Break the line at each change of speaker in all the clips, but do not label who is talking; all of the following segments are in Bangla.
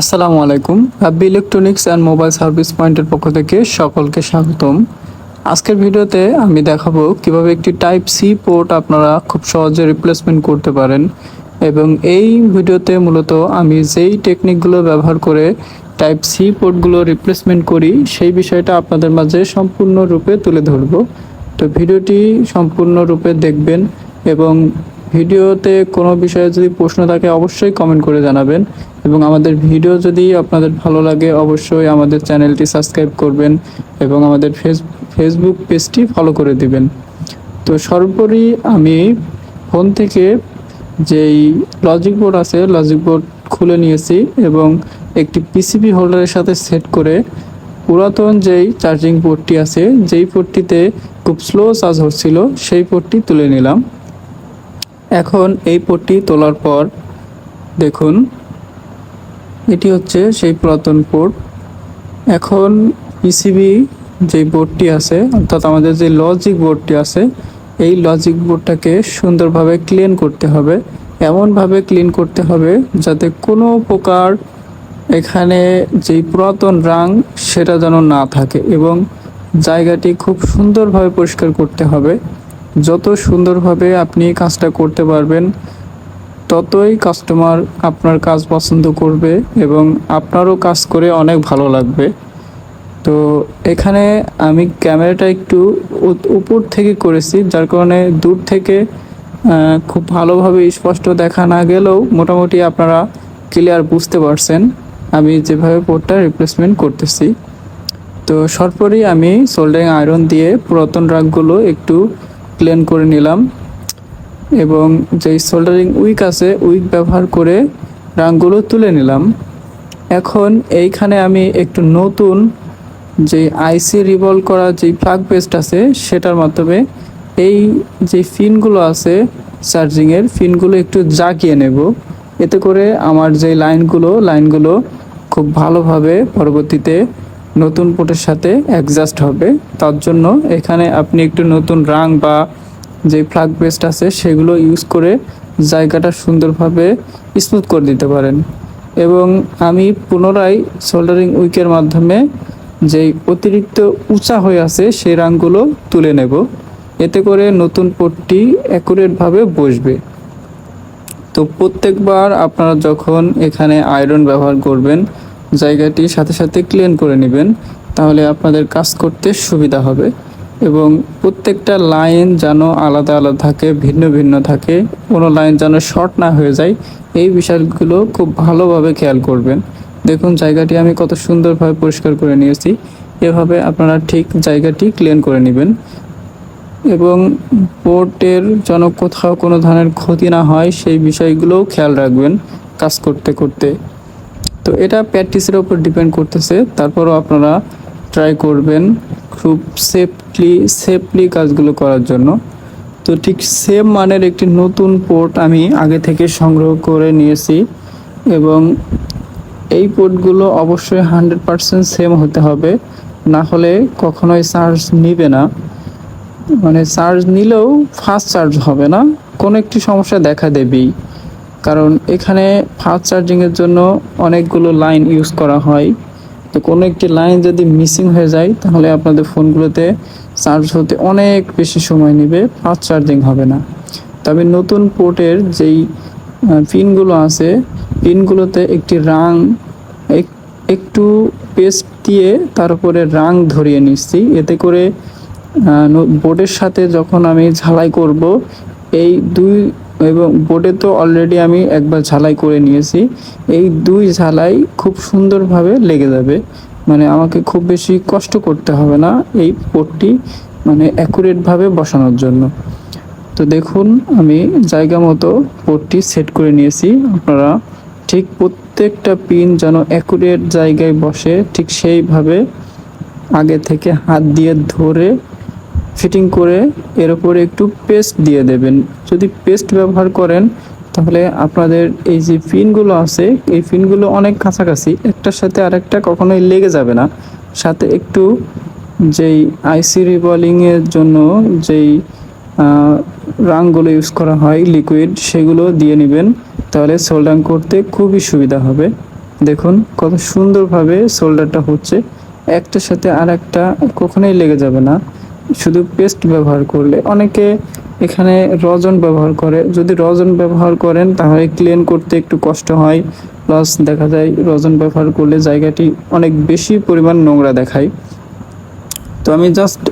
আসসালামু আলাইকুম। Rabbi electronics and mobile service পয়েন্টের পক্ষ থেকে সকলকে স্বাগতম। আজকের ভিডিওতে আমি দেখাবো কীভাবে একটি টাইপ সি পোর্ট আপনারা খুব সহজে রিপ্লেসমেন্ট করতে পারেন এবং এই ভিডিওতে মূলত আমি যেই টেকনিকগুলো ব্যবহার করে টাইপ সি পোর্টগুলো রিপ্লেসমেন্ট করি, সেই বিষয়টা আপনাদের মাঝে সম্পূর্ণরূপে তুলে ধরবো। তো ভিডিওটি সম্পূর্ণরূপে দেখবেন এবং ভিডিওতে কোনো বিষয়ে যদি প্রশ্ন থাকে, অবশ্যই কমেন্ট করে জানাবেন। এবং আমাদের ভিডিও যদি আপনাদের ভালো লাগে, অবশ্যই আমাদের চ্যানেলটি সাবস্ক্রাইব করবেন এবং আমাদের ফেস ফেসবুক পেজটি ফলো করে দিবেন। তো সর্বোপরি আমি ফোন থেকে যেই লজিক বোর্ড আছে লজিক বোর্ড খুলে নিয়েছি এবং একটি পিসিবি হোল্ডারের সাথে সেট করে পুরাতন যেই চার্জিং পোর্টটি আছে, যেই পোর্টটিতে খুব স্লো চার্জ হচ্ছিল, সেই পোর্টটি তুলে নিলাম। এখন এই পোর্টটি তোলার পর দেখুন, এটি হচ্ছে সেই পুরাতন পোর্ট এখন পিসিবি যে বোর্ডটি আছে, অর্থাৎ আমাদের যে লজিক বোর্ডটি আছে, এই লজিক বোর্ডটাকে সুন্দরভাবে ক্লিন করতে হবে। এমনভাবে ক্লিন করতে হবে যাতে কোনো প্রকার এখানে যেই পুরাতন রাং, সেটা যেন না থাকে এবং জায়গাটি খুব সুন্দরভাবে পরিষ্কার করতে হবে। যত সুন্দরভাবে আপনি কাজটা করতে পারবেন, ততই কাস্টমার আপনার কাজ পছন্দ করবে এবং আপনারও কাজ করে অনেক ভালো লাগবে। তো এখানে আমি ক্যামেরাটা একটু উপর থেকে করেছি, যার কারণে দূর থেকে খুব ভালোভাবে স্পষ্ট দেখা না গেলেও মোটামুটি আপনারা ক্লিয়ার বুঝতে পারছেন আমি যেভাবে পোর্টটা রিপ্লেসমেন্ট করতেছি। তো সর্বোপরি আমি সোল্ডারিং আয়রন দিয়ে পুরাতন রাগগুলো একটু প্লেন করে নিলাম এবং যেই সোল্ডারিং উইক আছে উইক ব্যবহার করে রাংগুলো তুলে নিলাম। এখন এইখানে আমি একটু নতুন যে আইসি রিভলভ করা যে প্লাগ পেস্ট আছে, সেটার মাধ্যমে এই যে ফিনগুলো আছে চার্জিংয়ের ফিনগুলো একটু জাগিয়ে নেব। এতে করে আমার যে লাইনগুলো লাইনগুলো খুব ভালোভাবে পরবর্তীতে নতুন পোটের সাথে অ্যাডজাস্ট হবে। তার জন্য এখানে আপনি একটু নতুন রাং বা যে ফ্লাগ পেস্ট আছে সেগুলো ইউজ করে জায়গাটা সুন্দরভাবে স্মুথ করে দিতে পারেন। এবং আমি পুনরায় সোল্ডারিং উইকের মাধ্যমে যেই অতিরিক্ত উঁচা হয়ে আছে সেই রাংগুলো তুলে নেব। এতে করে নতুন পোটটি অ্যাকুরেটভাবে বসবে। তো প্রত্যেকবার আপনারা যখন এখানে আয়রন ব্যবহার করবেন জায়গাটি সাথে সাথে ক্লিন করে নেবেন, তাহলে আপনাদের কাজ করতে সুবিধা হবে এবং প্রত্যেকটা লাইন যেন আলাদা আলাদা থাকে, ভিন্ন ভিন্ন থাকে, কোনো লাইন যেন শর্ট না হয়ে যায়, এই বিষয়গুলো খুব ভালোভাবে খেয়াল করবেন। দেখুন, জায়গাটি আমি কত সুন্দরভাবে পরিষ্কার করে নিয়েছি, এভাবে আপনারা ঠিক জায়গাটি ক্লিন করে নেবেন এবং পোর্টের যেন কোথাও কোনো ধরনের ক্ষতি না হয়, সেই বিষয়গুলোও খেয়াল রাখবেন কাজ করতে করতে। তো এটা প্র্যাকটিসের উপর ডিপেন্ড করতেছে। তারপরও আপনারা ট্রাই করবেন খুব সেফলি সেফলি কাজগুলো করার জন্য। তো ঠিক সেম মানের একটি নতুন পোর্ট আমি আগে থেকে সংগ্রহ করে নিয়েছি এবং এই পোর্টগুলো অবশ্যই হান্ড্রেড পারসেন্ট সেম হতে হবে। না হলে কখনোই চার্জ নিবে না। মানে চার্জ নিলেও ফাস্ট চার্জ হবে না। কোনো একটি সমস্যা দেখা দেবেই। কারণ এখানে ফাস্ট চার্জিংয়ের জন্য অনেকগুলো লাইন ইউজ করা হয়। তো কোনো একটি লাইন যদি মিসিং হয়ে যায়, তাহলে আপনাদের ফোনগুলোতে চার্জ হতে অনেক বেশি সময় নেবে ফাস্ট চার্জিং হবে না। তবে নতুন পোর্টের যেই পিনগুলো আছে পিনগুলোতে একটি রাং এক- একটু পেস্ট দিয়ে তার উপরে রাং ধরিয়ে নিচ্ছি। এতে করে বোর্ডের সাথে যখন আমি ঝালাই করব এই দুই এবং বোর্ডে তো অলরেডি আমি একবার ঝালাই করে নিয়েছি। এই দুই ঝালাই খুব সুন্দরভাবে লেগে যাবে। মানে আমাকে খুব বেশি কষ্ট করতে হবে না এই পোর্টটি মানে অ্যাকুরেটভাবে বসানোর জন্য। তো দেখুন, আমি জায়গা মতো পোর্টটি সেট করে নিয়েছি। আপনারা ঠিক প্রত্যেকটা পিন যেন অ্যাকুরেট জায়গায় বসে ঠিক সেইভাবে আগে থেকে হাত দিয়ে ধরে ফিটিং করে এর উপরে একটু পেস্ট দিয়ে দেবেন। যদি পেস্ট ব্যবহার করেন, তাহলে আপনাদের এই যে পিনগুলো আছে, এই পিনগুলো অনেক কাছাকাছি, একটার সাথে আরেকটা কখনোই লেগে যাবে না। সাথে একটু যেই আইসি রিবলিংয়ের জন্য যেই রাংগুলো ইউজ করা হয় লিকুইড সেগুলো দিয়ে নেবেন। তাহলে সোল্ডার করতে খুবই সুবিধা হবে। দেখুন কত সুন্দরভাবে সোল্ডারটা হচ্ছে। একটার সাথে আর একটা কখনোই লেগে যাবে না। শুধু পেস্ট ব্যবহার করলে। অনেকে এখানে রজন ব্যবহার করে। যদি রজন ব্যবহার করেন, তাহলে ক্লিন করতে একটু কষ্ট হয়। প্লাস দেখা যায়, রজন ব্যবহার করলে জায়গাটি অনেক বেশি পরিমাণ নোংরা দেখায়। তো আমি জাস্ট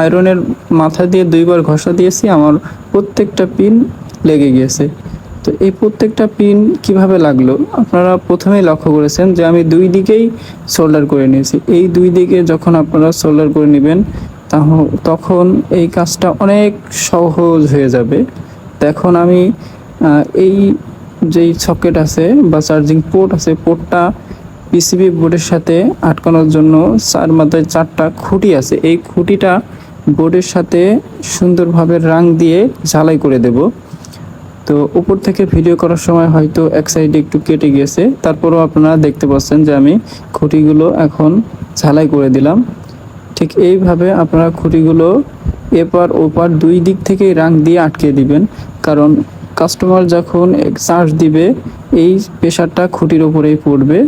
আয়রনের মাথা দিয়ে দুইবার ঘষা দিয়েছি। আমার প্রত্যেকটা পিন লেগে গিয়েছে। তো এই প্রত্যেকটা পিন কীভাবে লাগল? আপনারা প্রথমেই লক্ষ্য করেছেন যে আমি দুই দিকেই সোল্ডার করে নিয়েছি। এই দুই দিকে যখন আপনারা সোল্ডার করে নেবেন তখন এই কাজটা অনেক সহজ হয়ে যাবে। তো এখন আমি এই যেই সকেট আছে বা চার্জিং পোর্ট আছে, পোর্টটা পিসিবি বোর্ডের সাথে আটকানোর জন্য চার মাথায় চারটা খুঁটি আছে। এই খুঁটিটা বোর্ডের সাথে সুন্দরভাবে রাং দিয়ে ঝালাই করে দেব। তো উপর থেকে ভিডিও করার সময় হয়তো এক সাইডে একটু কেটে গিয়েছে। তারপরও আপনারা দেখতে পাচ্ছেন যে আমি খুঁটিগুলো এখন ঝালাই করে দিলাম। ঠিক এইভাবে আপনারা খুঁটিগুলো এপার ওপার দুই দিক থেকে রাং দিয়ে আটকে দিবেন। কারণ কাস্টমার যখন চার্জ দিবে, এই প্রেশারটা খুঁটির ওপরেই পড়বে।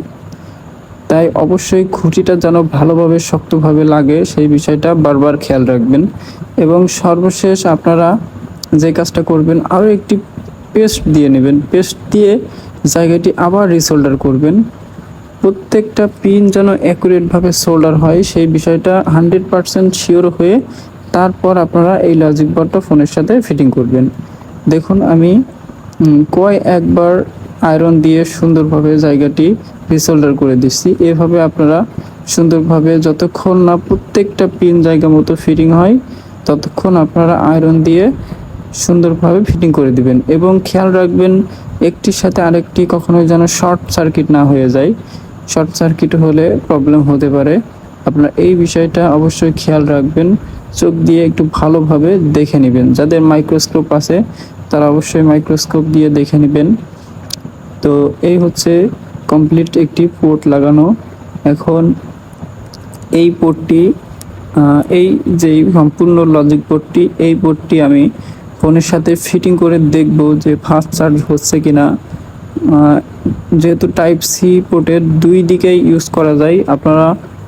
তাই অবশ্যই খুঁটিটা যেন ভালোভাবে, শক্তভাবে লাগে, সেই বিষয়টা বারবার খেয়াল রাখবেন। এবং সর্বশেষ আপনারা যে কাজটা করবেন, আরও একটি পেস্ট দিয়ে নেবেন। পেস্ট দিয়ে জায়গাটি আবার রিসোল্ডার করবেন। প্রত্যেকটা পিন যেন অ্যাকুরেটভাবে সোল্ডার হয়, সেই বিষয়টা হান্ড্রেড পারসেন্ট শিওর হয়ে তারপর আপনারা এই লজিক বোর্ডটা ফোনের সাথে ফিটিং করবেন। দেখুন, আমি কয় একবার আয়রন দিয়ে সুন্দরভাবে জায়গাটি রিসোল্ডার করে দিচ্ছি। এভাবে আপনারা সুন্দরভাবে যতক্ষণ না প্রত্যেকটা পিন জায়গা মতো ফিটিং হয়, ততক্ষণ আপনারা আয়রন দিয়ে সুন্দরভাবে ফিটিং করে দিবেন। এবং খেয়াল রাখবেন, একটির সাথে আরেকটি কখনোই যেন শর্ট সার্কিট না হয়ে যায়। শর্ট সার্কিট হলে প্রবলেম হতে পারে। আপনার এই বিষয়টা অবশ্যই খেয়াল রাখবেন। চোখ দিয়ে একটু ভালোভাবে দেখে নেবেন। যাদের মাইক্রোস্কোপ আছে, তারা অবশ্যই মাইক্রোস্কোপ দিয়ে দেখে নেবেন। তো এই হচ্ছে কমপ্লিট একটি পোর্ট লাগানো। এখন এই পোর্টটি এই যে সম্পূর্ণ লজিক পোর্টটি এই পোর্টটি আমি ফোনের সাথে ফিটিং করে দেখব যে ফাস্ট চার্জ হচ্ছে কিনা। যেহেতু টাইপ সি পোর্টের দুই দিকেই ইউজ করা যায়, আপনারা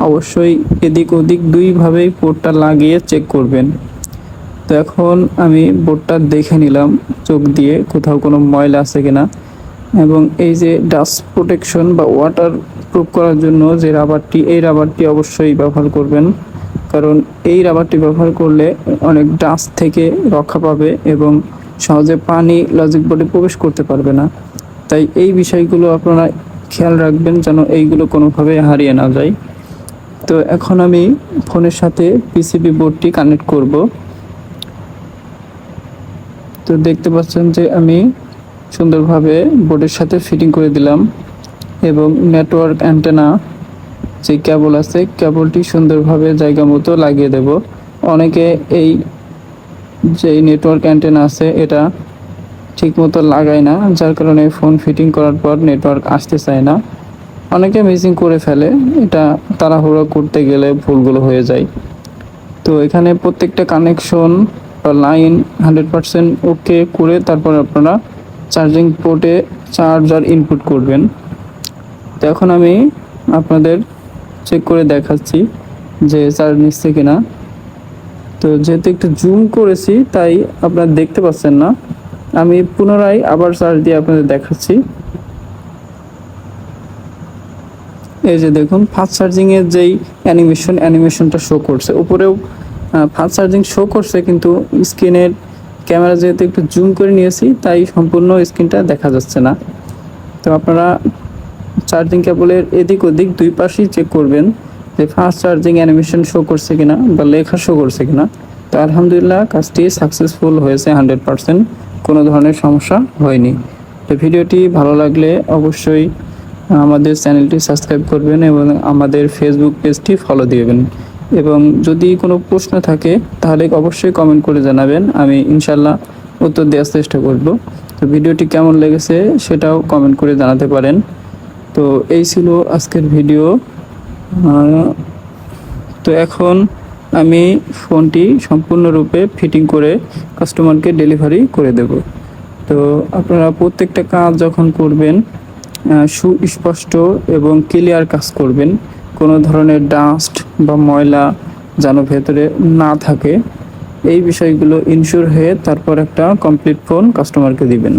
অবশ্যই এদিক ওদিক দুইভাবেই পোর্টটা লাগিয়ে চেক করবেন। তো এখন আমি বোর্ডটা দেখে নিলাম, চোখ দিয়ে কোথাও কোনো ময়লা আছে কিনা। এবং এই যে ডাস্ট প্রোটেকশন বা ওয়াটার প্রুফ করার জন্য যে রাবারটি এই রাবারটি অবশ্যই ব্যবহার করবেন। কারণ এই রাবারটি ব্যবহার করলে অনেক ডাস্ট থেকে রক্ষা পাবে এবং সহজে পানি লজিক বোর্ডে প্রবেশ করতে পারবে না। তাই এই বিষয়গুলো আপনারা খেয়াল রাখবেন যেন এইগুলো কোনোভাবে হারিয়ে না যায়। তো এখন আমি ফোনের সাথে পিসিবি বোর্ডটি কানেক্ট করব। তো দেখতে পাচ্ছেন যে আমি সুন্দরভাবে বোর্ডের সাথে ফিটিং করে দিলাম এবং নেটওয়ার্ক অ্যান্টেনা যে কেবল আছে, কেবলটি সুন্দরভাবে জায়গা মতো লাগিয়ে দেব। অনেকে এই যে নেটওয়ার্ক অ্যান্টেনা আছে, এটা ঠিক মতো লাগায় না, যার কারণে ফোন ফিটিং করার পর নেটওয়ার্ক আসতে চায় না। অনেকে মিসিং করে ফেলে, এটা তাড়াহুড়ো করতে গেলে ভুলগুলো হয়ে যায়। তো এখানে প্রত্যেকটা কানেকশন বা লাইন হান্ড্রেড পারসেন্ট ওকে করে তারপর আপনারা চার্জিং পোর্টে চার্জার ইনপুট করবেন। তো এখন আমি আপনাদের চেক করে দেখাচ্ছি যে চার্জ নিচ্ছে কিনা। তো যেহেতু একটু জুম করেছি, তাই আপনারা দেখতে পাচ্ছেন না। আমি পুনরায় আবার চার্জ দিয়ে আপনাদের দেখাচ্ছি। এই যে দেখুন ফাস্ট চার্জিং এর যেই অ্যানিমেশন অ্যানিমেশনটা শো করছে। উপরেও ফাস্ট চার্জিং শো করছে, কিন্তু স্ক্রিনের ক্যামেরা যেহেতু একটু জুম করে নিয়েছি, তাই সম্পূর্ণ স্ক্রিনটা দেখা যাচ্ছে না। তো আপনারা চার্জিং কেবলের এদিক ওদিক দুই পাশেই চেক করবেন যে ফাস্ট চার্জিং অ্যানিমেশন শো করছে কিনা বা লেখা শো করছে কিনা। তো আলহামদুলিল্লাহ কাজটি সাকসেসফুল হয়েছে হান্ড্রেড পারসেন্ট কোনো ধরনের সমস্যা হয়নি। তো ভিডিওটি ভালো লাগলে অবশ্যই আমাদের চ্যানেলটি সাবস্ক্রাইব করবেন এবং আমাদের ফেসবুক পেজটি ফলো দিবেন। এবং যদি কোনো প্রশ্ন থাকে, তাহলে অবশ্যই কমেন্ট করে জানাবেন, আমি ইনশাল্লাহ উত্তর দেওয়ার চেষ্টা করব। তো ভিডিওটি কেমন লেগেছে সেটাও কমেন্ট করে জানাতে পারেন। তো এই ছিল আজকের ভিডিও। তো এখন আমি ফোনটি সম্পূর্ণরূপে ফিটিং করে কাস্টমারকে ডেলিভারি করে দেব। তো আপনারা প্রত্যেকটা কাজ যখন করবেন সুস্পষ্ট এবং ক্লিয়ার কাজ করবেন, কোনো ধরনের ডাস্ট বা ময়লা যেন ভেতরে না থাকে, এই বিষয়গুলো ইনশিওর হয়ে তারপর একটা কমপ্লিট ফোন কাস্টমারকে দিবেন।